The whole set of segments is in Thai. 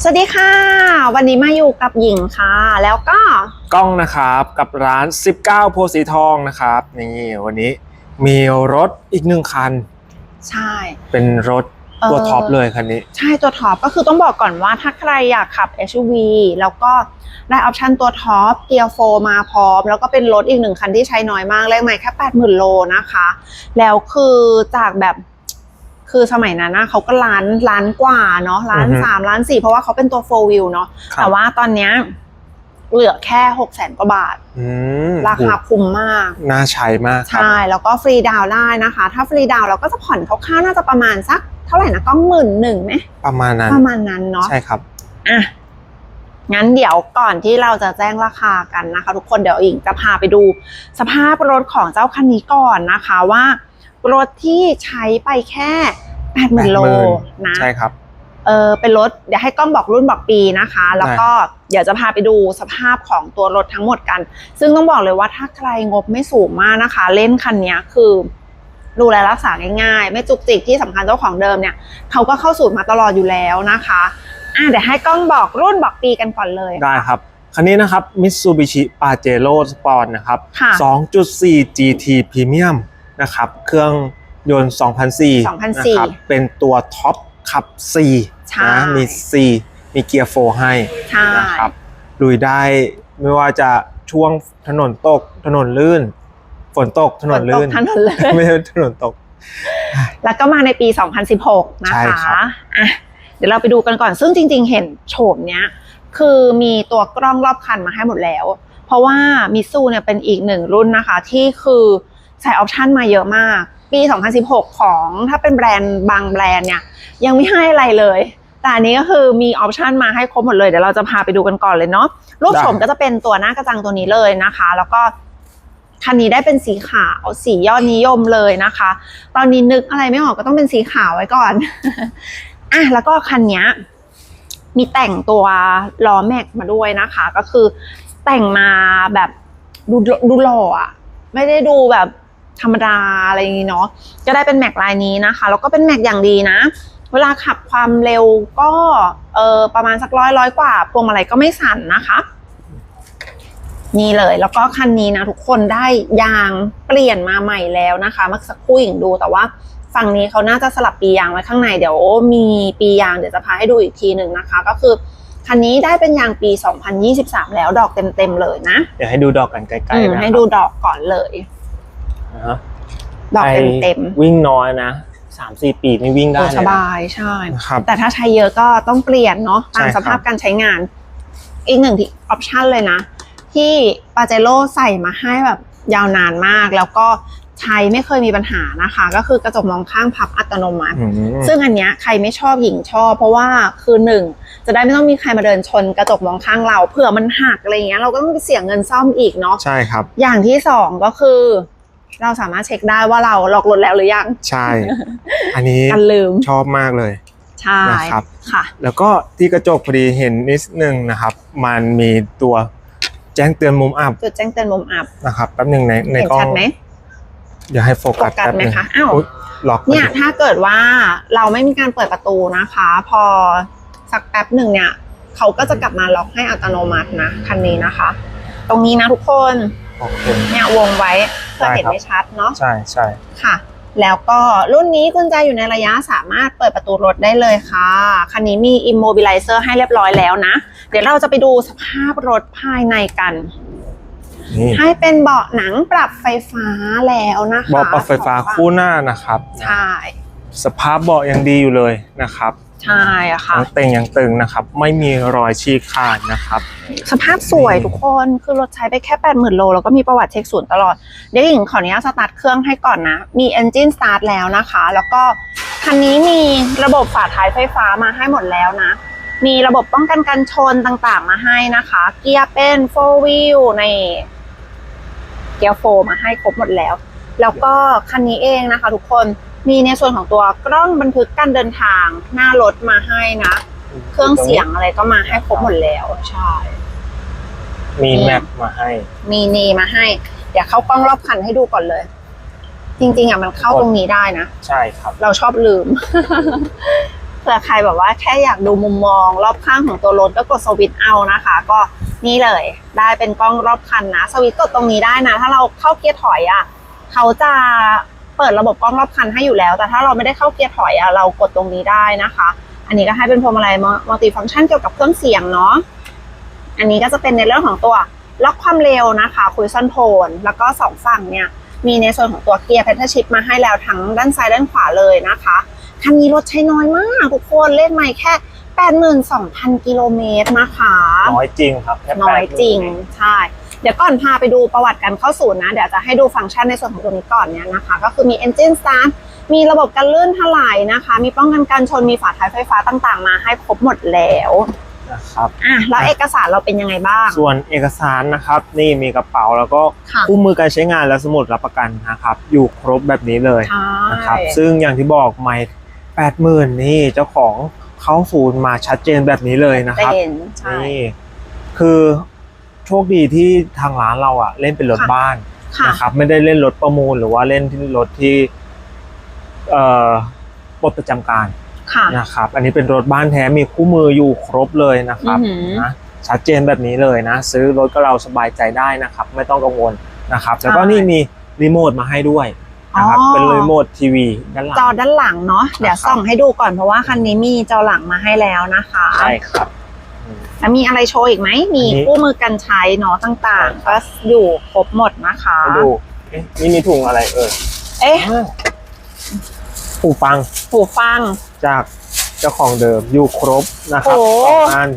สวัสดีค่ะ วันนี้มาอยู่กับหญิงค่ะ แล้วก็กล้องนะครับกับร้าน 19 โพธิ์สีทองนะครับนี่วันนี้มีรถอีกหนึ่งคัน ใช่ เป็นรถตัวท็อปเลยคันนี้ ใช่ตัวท็อปก็คือต้องบอกก่อนว่าถ้าใครอยากขับ SUV แล้วก็ได้ออปชันตัวท็อปเกียร์โฟมาพร้อม แล้วก็เป็นรถอีกหนึ่งคันที่ใช้น้อยมากแรงใหม่แค่ 80,000 โลนะคะ แล้วคือจากแบบ คือสมัยนั้นนะเขาก็ล้านล้านกว่าเนาะล้านอือฮึสามล้านสี่เพราะว่าเขาเป็นตัวโฟวิวเนาะครับแต่ว่าตอนเนี้ยเหลือแค่หกแสนกว่าบาทอืมราคาคุ้มมาก น่าใช้มากครับใช่แล้วก็ฟรีดาวน์ได้นะคะ ถ้าฟรีดาวน์เราก็จะผ่อนคร่าวๆน่าจะประมาณสัก เท่าไหร่นะก็หมื่นหนึ่งไหมประมาณนั้นประมาณนั้นเนาะใช่ครับอะงั้นเดี๋ยวก่อนที่เราจะแจ้งราคากันนะคะ ทุกคนเดี๋ยวอิงจะพาไปดู สภาพรถของเจ้าคันนี้ก่อนนะคะว่า รถที่ใช้ไปแค่แปดหมื่นโลนะใช่ครับเออเป็นรถเดี๋ยวให้กล้องบอกรุ่นบอกปีนะคะ แล้วก็เดี๋ยวจะพาไปดูสภาพของตัวรถทั้งหมดกัน ซึ่งต้องบอกเลยว่าถ้าใครงบไม่สูงมากนะคะ เล่นคันเนี้ยคือดูแลรักษาง่ายๆ ไม่จุกจิกที่สำคัญเจ้าของเดิมเนี่ยเขาก็เข้าสูตรมาตลอดอยู่แล้วนะคะอะเดี๋ยวให้กล้องบอกรุ่นบอกปีกันก่อนเลยได้ครับคันนี้นะครับ Mitsubishi Pajero Sport นะครับค่ะ2.4 GT Premium นะครับ เครื่องยนต์2004 2004นะครับเป็นตัวท็อปขับใช่4นะมี C มีเกียร์4ให้ใช่นะครับลุยได้ไม่ว่าจะช่วงถนนตกถนนลื่น ฝนตกถนนลื่นฝตกถนนเลยไม่ใช่ถนนตก แล้วก็มาในปี 2016 นะใช่คะครับอะเดี๋ยวเราไปดูกันก่อนซึ่งจริง ๆ เห็นโฉมเนี้ยคือมีตัวกล้องรอบคันมาให้หมดแล้ว เพราะว่ามิซูเนี่ยเป็นอีกหนึ่งรุ่นนะคะที่คือ ใส่ออปชันมาเยอะมาก ปี 2016 ของถ้าเป็นแบรนด์บางแบรนด์เนี่ยยังไม่ให้อะไรเลย แต่อันนี้ก็คือมีออปชันมาให้ครบหมดเลย เดี๋ยวเราจะพาไปดูกันก่อนเลยเนาะรูปโฉมก็จะเป็นตัวหน้ากระจังตัวนี้เลยนะคะ แล้วก็คันนี้ได้เป็นสีขาวสียอดนิยมเลยนะคะ ตอนนี้นึกอะไรไม่ออกก็ต้องเป็นสีขาวไว้ก่อนอะแล้วก็คันนี้มีแต่งตัวล้อแม็กมาด้วยนะคะ ก็คือแต่งมาแบบดูดูหล่ออะไม่ได้ดูแบบ ธรรมดาอะไรอย่างนี้เนาะก็ได้เป็นแม็กลายนี้นะคะแล้วก็เป็นแม็กอย่างดีนะ เวลาขับความเร็วก็เออประมาณสักร้อยร้อยกว่าพวงมาลัยก็ไม่สั่นนะคะนี่เลยแล้วก็คันนี้นะทุกคนได้ยางเปลี่ยนมาใหม่แล้วนะคะเมื่อสักครู่หญิงดูแต่ว่าฝั่งนี้เขาน่าจะสลับปียางไว้ข้างในเดี๋ยวมีปียางเดี๋ยวจะพาให้ดูอีกทีหนึ่งนะคะ ก็คือคันนี้ได้เป็นยางปี 2023 แล้วดอกเต็มๆเลยนะ เดี๋ยวให้ดูดอกกันใกล้อืมๆนะให้ดูดอกก่อนเลย นะฮะดอกเต็มใครวิ่งน้อยนะสามสี่ปีนี่วิ่งๆได้โอ้เลยสนะบายใช่นะครับแต่ถ้าใช้เยอะก็ต้องเปลี่ยนเนาะตามใช่คสรับภาพการใช้งาน อีกหนึ่งที่ออปชันเลยนะ ที่ปาเจโร่ใส่มาให้แบบยาวนานมากแล้วก็ใช้ไม่เคยมีปัญหานะคะ ก็คือกระจกมองข้างพับอัตโนมัติอืมซึ่งอันเนี้ยใครไม่ชอบหญิงชอบ เพราะว่าคือหนึ่งจะได้ไม่ต้องมีใครมาเดินชนกระจกมองข้างเราเผื่อมันหักอะไรอย่างเงี้ยเราก็ต้องเสียเงินซ่อมอีกเนาะใช่ครับ อย่างที่สองก็คือ เราสามารถเช็คได้ว่าเราล็อกรถแล้วหรือยัง ใช่ อันนี้กันลืมชอบมากเลย ใช่นะครับค่ะ แล้วก็ที่กระจกพอดีเห็นนิดนึงนะครับ มันมีตัวแจ้งเตือนมุมอับจุดแจ้งเตือนมุมอับนะครับแป๊บหนึ่งในในเห็นกล้อชังดไหมเดี๋ยวให้โฟกัสโฟกัสแป๊บหนึงไหมคะอ้าวยล็อกพอดีเนี่ยถ้าเกิดว่าเราไม่มีการเปิดประตูนะคะ พอสักแป๊บหนึ่งเนี่ยเขาก็จะกลับมาล็อกให้อัตโนมัตินะคันนี้นะคะ ตรงนี้นะทุกคน โอเคเนี่ยวงไว้เพื่อเห็นได้ครับไม่ชัดเนาะใช่ใช่ค่ะ แล้วก็รุ่นนี้กุญแจอยู่ในระยะสามารถเปิดประตูรถได้เลยค่ะ คันนี้มี immobilizer ให้เรียบร้อยแล้วนะ เดี๋ยวเราจะไปดูสภาพรถภายในกันนี่ให้เป็นเบาะหนังปรับไฟฟ้าแล้วนะคะเบาะปรับไฟฟ้าคู่หน้านะครับ ใช่ สภาพเบาะยังดีอยู่เลยนะครับ ใช่อะค่ะทั้งเต่งยังตึงนะครับ ไม่มีรอยฉีกขาดนะครับ สภาพสวยทุกคนคือรถใช้ไปแค่ 80,000 โล แล้วก็มีประวัติเช็คศูนย์ตลอด เดี๋ยวหญิงขออนุญาตสตาร์ทเครื่องให้ก่อนนะ มี Engine Start แล้วนะคะ แล้วก็คันนี้มีระบบฝาท้ายไฟฟ้ามาให้หมดแล้วนะ มีระบบป้องกันการชนต่างๆ มาให้นะคะ เกียร์เป็น4 wheel ในเกียร์โฟมาให้ครบหมดแล้ว แล้วก็คันนี้เองนะคะ ทุกคน มีในส่วนของตัวกล้องบันทึกการเดินทางหน้ารถมาให้นะ เครื่องเสียงอะไรก็มาให้ครบหมดแล้วใช่มีแมปมาให้ มีนีมาให้ เดี๋ยวเข้ากล้องรอบคันให้ดูก่อนเลย จริง ๆอะมันเข้าตรงนี้ได้นะ ใช่ครับ เราชอบลืมเผื่อใครแบบว่าแค่อยากดูมุมมอง รอบข้างของตัวรถก็กดสวิตช์เอานะคะ ก็นี่เลยได้เป็นกล้องรอบคันนะ สวิตช์กดตรงนี้ได้นะ ถ้าเราเข้าเกียร์ถอยอะ เขาจะเปิดระบบกล้องรอบคันให้อยู่แล้ว แต่ถ้าเราไม่ได้เข้าเกียร์ถอยอะเรากดตรงนี้ได้นะคะ อันนี้ก็ให้เป็นพวงมาลัยมัลติฟังก์ชันเกี่ยวกับเครื่องเสียงเนาะอันนี้ก็จะเป็นในเรื่องของตัวล็อกความเร็วนะคะคุยซันโทนแล้วก็สองฝั่งเนี่ยมีในส่วนของตัวเกียร์แพทเทิร์ชิพมาให้แล้วทั้งด้านซ้ายด้านขวาเลยนะคะคันนี้รถใช้น้อยมากทุกคนเล่นไม่แค่82,000กิโลเมตรนะคะ น้อยจริงครับแค่น้อยแปดหมื่จริงเอใช่ เดี๋ยวก่อนพาไปดูประวัติการเข้าศูนย์นะ เดี๋ยวจะให้ดูฟังก์ชันในส่วนของตัวนี้ก่อนเนี่ยนะคะ ก็คือมี Engine Start มีระบบการลื่นถลายนะคะ มีป้องกันการชน มีฝาท้ายไฟฟ้าต่างๆ มาให้ครบหมดแล้วนะครับอะแล้วเอกสารเราเป็นยังไงบ้าง ส่วนเอกสารนะครับ นี่มีกระเป๋าแล้วก็ค่ะคู่มือการใช้งานและสมุดรับประกันนะครับ อยู่ครบแบบนี้เลยใช่นะครับ ซึ่งอย่างที่บอกไม่แปดหมื่นนี่เจ้าของเข้าศูนย์มาชัดเจนแบบนี้เลยนะครับเต็นใช่นี่คือ โชคดีที่ทางร้านเราอะเล่นเป็นรถค่ะบ้านค่ะ นะครับ ไม่ได้เล่นรถประมูลหรือว่าเล่นที่รถที่เอ่อปลดประจำการค่ะ นะครับ อันนี้เป็นรถบ้านแท้มีคู่มืออยู่ครบเลยนะครับอือหือ นะชัดเจนแบบนี้เลยนะ ซื้อรถก็เราสบายใจได้นะครับ ไม่ต้องกังวลนะครับ แล้วก็ใช่นี่มีรีโมทมาให้ด้วยนะครับอ๋อ เป็นรีโมททีวีด้านหลัง จอด้านหลังเนาะเดี๋ยวนะครับส่องให้ดูก่อนเพราะว่าคันนี้มีจอหลังมาให้แล้วนะคะ ใช่ครับอืม แล้วมีอะไรโชว์อีกไหม มีอันนี้ คู่มือกันใช้เนาะต่างๆ ก็อยู่ครบหมดนะคะให้ดูเอ๊ะนี่มีถุงอะไรเอ่ยเอ๊ะหูฟังหูฟัง จากเจ้าของเดิมอยู่ครบนะครับโอ้ สองอัน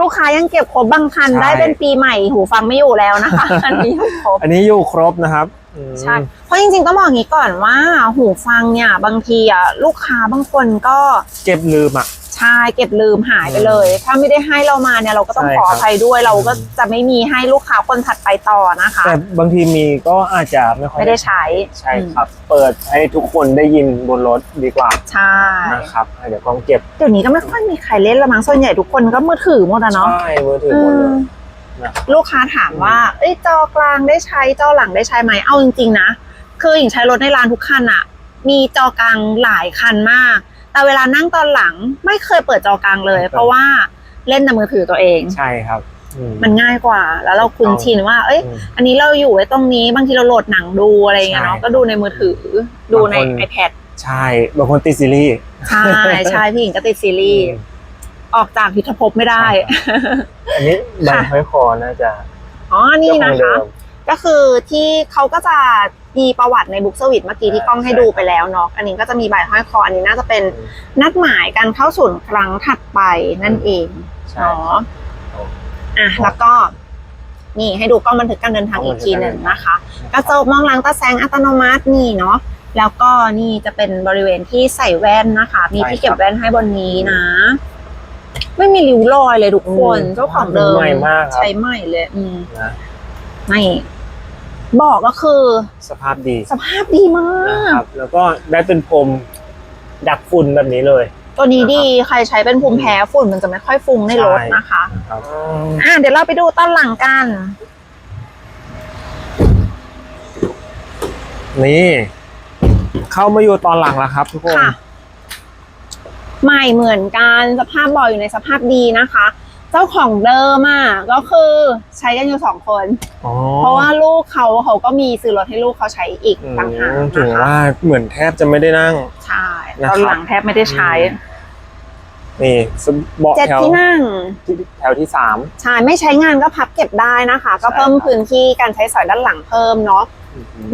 ลูกค้ายังเก็บครบบางคันใช่ ได้เป็นปีใหม่ หูฟังไม่อยู่แล้วนะคะ อันนี้อยู่ครบ อันนี้อยู่ครบนะครับอืม ใช่ เพราะจริงๆต้องบอกอย่างนี้ก่อนว่า หูฟังเนี่ย บางทีอะลูกค้าบางคนก็ เก็บลืมอะ ใช่เก็บลืมหายไปเลย ถ้าไม่ได้ให้เรามาเนี่ยเราก็ต้องใช่ขอครับอภัยด้วยเราก็อืมจะไม่มีให้ลูกค้าคนถัดไปต่อนะคะ แต่บางทีมีก็อาจจะไม่ค่อยไม่ได้ใช้ใช่ครับ เปิดให้ทุกคนได้ยินบนรถดีกว่าใช่นะครับอะเดี๋ยวกล้องเก็บเดี๋ยวนี้ก็ไม่ค่อยมีใครเล่นละมั้งส่วนใหญ่ทุกคนก็มือถือหมดอะเนาะใช่มือถืออืหมดเลมยนะครับลูกค้าถามว่าเอ้ยจอกลางได้ใช้จอหลังได้ใช้ไหมเอาจริงๆนะคืออย่างใช้รถในร้านทุกคันอะมีจอกลางหลายคันมาก แต่เวลานั่งตอนหลังไม่เคยเปิดจอกลางเลย เพราะว่าเล่นแต่มือถือตัวเอง ใช่ครับอืมันง่ายกว่า แล้วเราคุ้นชินว่า เอ้ยอืมอันนี้เราอยู่ไว้ตรงนี้ บางทีเราโหลดหนังดูอะไรอย่างเงี้ยเนาะใช่ก็ดูในมือถือ ดูในบางคน iPad ใช่ บางคนติดซีรีส์ ใช่ ใช่พี่หญิงก็ติดซีรีส์อืมออกจากยุทธภพไม่ได้ใช่ครับอันนี้ใบค่ะห้อยคอน่าจะ อ๋อ นี่เจ้าขนะองเดิคะมก็คือที่เขาก็จะ มีประวัติในบุ๊กสวิตเมื่อกี้ที่กล้องให้ดูไปแล้วเนาะอันนี้ก็จะมีใบห้อยคออันนี้น่าจะเป็นนัดหมายการเข้าศูนย์ครั้งถัดไปนั่นเองใช่เนาะอะแล้วก็นี่ให้ดูกล้องบันทึกการเดินทางอีกทีหนึ่งนะคะ กระจกมองหลังตาแสงอัตโนมัตินี่เนาะแล้วก็นี่จะเป็นบริเวณที่ใส่แว่นนะคะ มีที่เก็บแว่นให้บนนี้นะ ไม่มีริ้วรอยเลยทุกคนอืมเจ้าของเดิมใหม่มากครับใช้ใหม่เลย อืมนะไม่ บอกก็คือ สภาพดีสภาพดีมานะกครับ แล้วก็ได้เป็นพรมดักฝุ่นแบบนี้เลย ตัวนี้ดีใครใช้เป็นภูมิแพ้ฝุ่นมันจะไม่ค่อยฟุ้งในรถนะคะนะครับอะเดี๋ยวเราไปดูต้นหลังกัน นี่ เข้ามาอยู่ตอนหลังแล้วครับทุกคน ค่ะ ใหม่เหมือนกันสภาพเบาะอยู่ในสภาพดีนะคะ เจ้าของเดิมอะก็คือใช้กันอยู่สองคน อ๋อเพราะว่าลูกเขาเขาก็มีซื้อรถให้ลูกเขาใช้อีกอืมต่างหากถึงนะคะว่าเหมือนแทบจะไม่ได้นั่ง ใช่นะครับตอนหลังแทบไม่ได้ใช้อืมนี่เบาะเจ็ดแถวที่นั่ง ที่แถวที่สาม ใช่ไม่ใช้งานก็พับเก็บได้นะคะ ก็เพิ่มใช่ครับ พื้นที่การใช้สอยด้านหลังเพิ่มเนาะ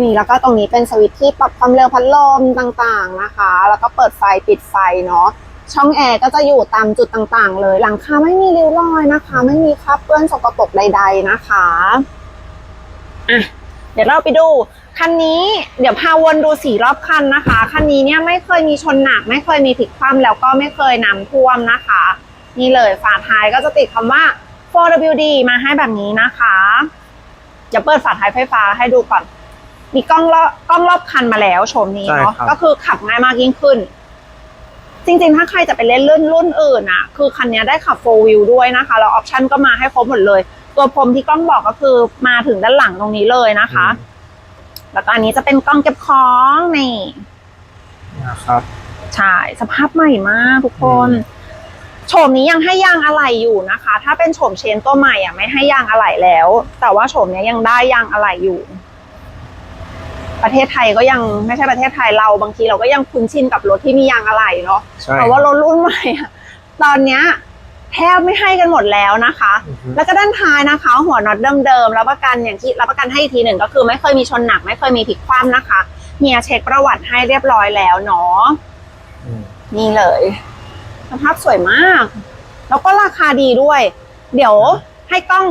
นี่แล้วก็ตรงนี้เป็นสวิตช์ที่ปรับความเร็วพัดลมต่างๆนะคะ แล้วก็เปิดไฟปิดไฟเนาะ ช่องแอร์ก็จะอยู่ตามจุดต่างๆ เลย หลังคาไม่มีริ้วรอยนะคะ ไม่มีคราบเปื้อนสกปรกใด ๆนะคะอะเดี๋ยวเราไปดูคันนี้เดี๋ยวพาวนดูสี่รอบคันนะคะคันนี้เนี่ยไม่เคยมีชนหนัก ไม่เคยมีพลิกคว่ำแล้วก็ไม่เคยน้ำท่วมนะคะ นี่เลยฝาท้ายก็จะติดคำว่า 4WD มาให้แบบนี้นะคะเดี๋ยวเปิดฝาท้ายไฟฟ้าให้ดูก่อน มีกล้องรอบกล้องรอบคันมาแล้วโฉมนี้เนาะใช่ครับก็คือขับง่ายมากยิ่งขึ้น จริงๆ ถ้าใครจะไปเล่นรุ่นรุ่นอื่นอะ คือคันนี้ได้ขับ4 wheel ด้วยนะคะ แล้วออปชันก็มาให้ครบหมดเลย ตัวพรมที่กล้องบอกก็คือมาถึงด้านหลังตรงนี้เลยนะคะ แล้วก็อันนี้จะเป็นกล้องเก็บของนี่นะครับใช่สภาพใหม่มากทุกคนอืมโฉมนี้ยังให้ยางอะไหล่อยู่นะคะ ถ้าเป็นโฉมเชนตัวใหม่อะไม่ให้ยางอะไหล่แล้ว แต่ว่าโฉมเนี้ยยังได้ยางอะไหล่อยู่ ประเทศไทยก็ยังไม่ใช่ประเทศไทยเราบางทีเราก็ยังคุ้นชินกับรถที่มียางอะไหล่เนาะใช่แต่ว่ารถรุ่นใหม่อะตอนเนี้ยแทบไม่ให้กันหมดแล้วนะคะ อือฮึ แล้วก็ด้านท้ายนะคะ หัวน็อตเดิมๆรับประกันอย่างที่รับประกันให้อีกทีหนึ่งก็คือ ไม่เคยมีชนหนักไม่เคยมีพลิกคว่ำนะคะเฮียเช็คประวัติให้เรียบร้อยแล้วเนาะ อืม นี่เลยสภาพสวยมาก แล้วก็ราคาดีด้วย เดี๋ยวให้กล้อง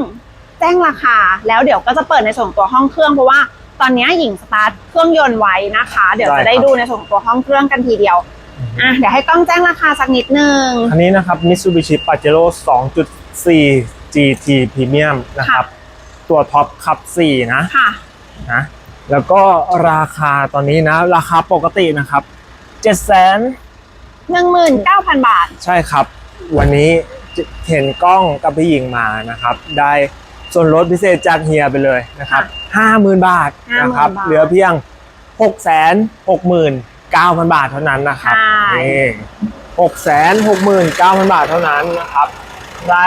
แจ้งราคา แล้วเดี๋ยวก็จะเปิดในส่วนของตัวห้องเครื่องเพราะว่า ตอนนี้หญิงสตาร์ทเครื่องยนต์ไว้นะคะ เดี๋ยวจะได้ดูในส่วนของตัวห้องเครื่องกันทีเดียวอะเดี๋ยวให้กล้องแจ้งราคาสักนิดนึง อันนี้นะครับ Mitsubishi Pajero 2.4 GT Premium นะครับ ตัวท็อปขับ4นะค่ะนะแล้วก็ราคาตอนนี้นะ ราคาปกตินะครับ7 0 0 0 0หนึ่งหมื่นเก้าพันบาท ใช่ครับ วันนี้เห็นกล้องกับพี่หญิงมานะครับ ได้ ส่วนลดพิเศษจากเฮียไปเลยนะครับ50,000 บาทนะครับ50,000บาทเหลือเพียง 669,000 บาทเท่านั้นนะครับใช่นี่669,000 บาทเท่านั้นนะครับใคร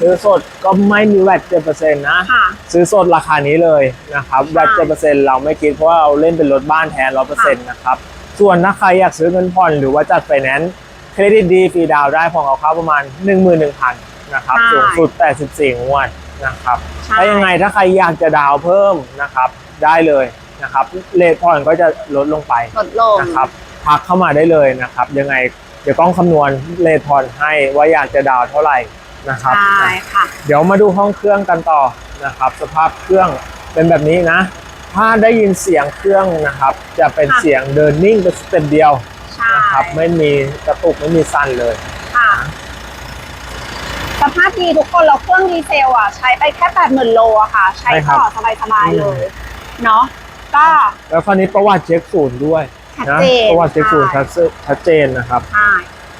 ซื้อสดก็ไม่มีแวด7%นะค่ะซื้อสดราคานี้เลยนะครับแวดใช่7%เราไม่คิดเพราะว่าเราเล่นเป็นรถบ้านแทน100%นะครับส่วนถ้าใครอยากซื้อเงินผ่อนหรือว่าจัดไฟแนนซ์เครดิตดีฟรีดาวน์ได้ผ่อนเอาเข้าประมาณ 11,000 นะครับใช่สูงสุด 84 งวด นะครับใช่ ถ้ายังไงถ้าใครอยากจะดาวน์เพิ่มนะครับ ได้เลยนะครับเลทผ่อนก็จะลดลงไปลดลงนะครับทักเข้ามาได้เลยนะครับ ยังไงเดี๋ยวต้องคำนวณเลทผ่อนให้ว่าอยากจะดาวน์เท่าไหร่นะครับ ใช่ค่ะ เดี๋ยวมาดูห้องเครื่องกันต่อนะครับ สภาพเครื่องเป็นแบบนี้นะ ถ้าได้ยินเสียงเครื่องนะครับ จะเป็นค่ะ เสียงเดินนิ่งเป็นสเต็ปเดียวใช่นะครับ ไม่มีกระตุกไม่มีสั่นเลย ค่ะสภาพดีทุกคนเราเครื่องดีเซลอะ ใช้ไปแค่แปดหมื่นโลอะค่ะ ใช้ใช่ครับต่อสบายๆเลย เนาะก็ แล้วคราวนี้ประวัติเช็คศูนย์ด้วยชัดนะเจนประวัติเช็คศูนย์ใช่ชัดเจนชัดเจนนะครับ ใช่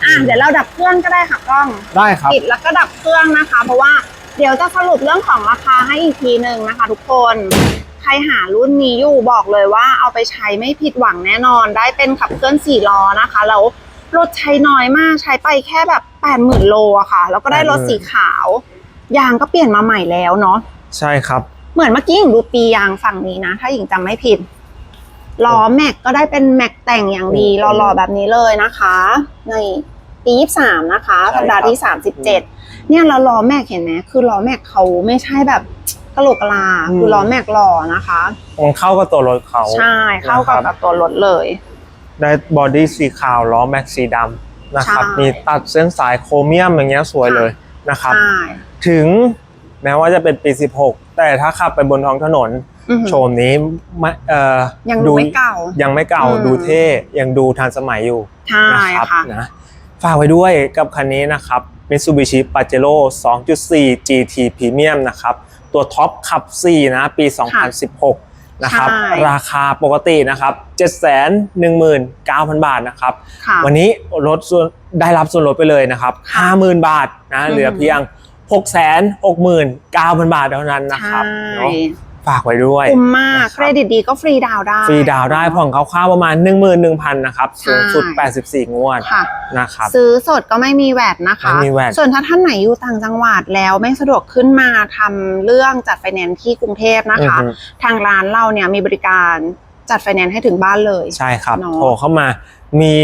อะเดี๋ยวเราดับเครื่องก็ได้ค่ะกล้อง ได้ครับ ปิดแล้วก็ดับเครื่องนะคะ เพราะว่าเดี๋ยวจะสรุปเรื่องของราคาให้อีกทีหนึ่งนะคะ ทุกคน ใครหารุ่นนี้อยู่บอกเลยว่าเอาไปใช้ไม่ผิดหวังแน่นอน ได้เป็นขับเคลื่อนสี่ล้อนะคะแล้ว รถใช้น้อยมากใช้ไปแค่แบบแปดหมื่นโลอะค่ะ แล้วก็ได้รถสีขาว ยางก็เปลี่ยนมาใหม่แล้วเนาะใช่ครับ เหมือนเมื่อกี้หญิงดูปียางฝั่งนี้นะ ถ้าหญิงจำไม่ผิดล้อแม็กก็ได้เป็นแม็กแต่งอย่างดีอืมหล่อๆแบบนี้เลยนะคะ ในปียี่สามนะคะใช่สัปดาห์ที่ครัสาบมสิบเจ็ดเนี่ยแล้วล้อแม็กเห็นไหมคือล้อแม็กเขาไม่ใช่แบบกระโหลกกะลาอืมคือล้อแม็กหล่อนะคะมันเข้ากับตัวรถเขาใช่เข้ากับนะครับกับตัวรถเลย ได้บอดี้สีขาวล้อแม็กสีดำนะครับ ใช่ มีตัดเส้นสายโครเมียมอย่างเงี้ยสวยเลยนะครับ ใช่ถึงแม้ว่าจะเป็นปี 16 แต่ถ้าขับไปบนท้องถนน อือหือโฉมนี้ไม่เอ่อยังดูไม่เก่า ยังไม่เก่าอืม ดูเท่ยังดูทันสมัยอยู่ใช่นะครับค่ะ นะฝากไว้ด้วยกับคันนี้นะครับ Mitsubishi Pajero 2.4 GT Premium นะครับ ตัวท็อปขับ 4 นะ ปี 2016 นะครับ ใช่ราคาปกตินะครับ 719,000 บาทนะครับ ค่ะวันนี้ลดส่วนได้รับส่วนลดไปเลยนะครับค่ะ50,000 บาทนะอืมเหลือเพียง 669,000 บาทเท่านั้นนะครับใช่ เนาะ ฝากไว้ด้วยคุ้มมากนะครับเครดิตดีก็ฟรีดาวน์ได้ ฟรีดาวน์ได้ผ่อนคร่าวๆประมาณ 11,000 นะครับสูงสุด 84 งวดค่ะนะครับซื้อสดก็ไม่มีแวดนะคะไม่มีแวดส่วนถ้าท่านไหนอยู่ต่างจังหวัดแล้วไม่สะดวกขึ้นมาทำเรื่องจัดไฟแนนซ์ที่กรุงเทพนะคะอือฮึทางร้านเราเนี่ยมีบริการจัดไฟแนนซ์ให้ถึงบ้านเลย ใช่ครับเนาะโทรเข้ามามี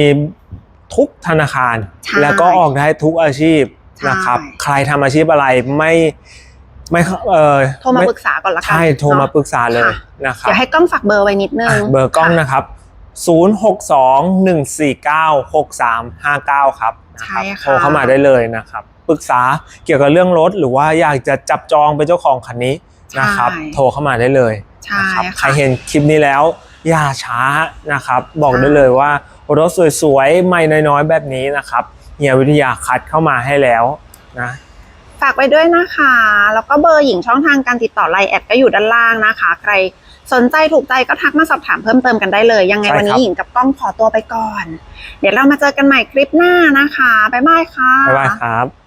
ทุกธนาคารใช่แล้วก็ออกได้ทุกอาชีพนะครับใช่ใครทำอาชีพอะไรไม่ ไม่เออโทรมาไปรึกษาก่อนละกันใช่โทรมาเนะปรึกษาเลยค่ะนะครับเดี๋ยวให้กล้องฝากเบอร์ไว้นิดนึงอะเบอร์กล้องค่ะนะครับ0621496359 ครับนะใช่ครับค่ะโทรเข้ามาได้เลยนะครับปรึกษาเกี่ยวกับเรื่องรถหรือว่าอยากจะจับจองเป็นเจ้าของคันนี้นะครับใช่โทรเข้ามาได้เลยใช่นะครับใครค่ะเห็นคลิปนี้แล้ว อย่าช้านะครับ บอกได้เลยว่ารถสวยๆ ไม่น้อยๆ แบบนี้นะครับเฮียวิทยาคัดเข้ามาให้แล้วนะ ฝากไว้ด้วยนะคะ แล้วก็เบอร์หญิงช่องทางการติดต่อไลน์แอดก็อยู่ด้านล่างนะคะ ใครสนใจถูกใจก็ทักมาสอบถามเพิ่มเติมกันได้เลย ยังไงใช่ครับวันนี้หญิงกับกล้องขอตัวไปก่อน เดี๋ยวเรามาเจอกันใหม่คลิปหน้านะคะบ๊ายบายค่ะบ๊ายบายครับ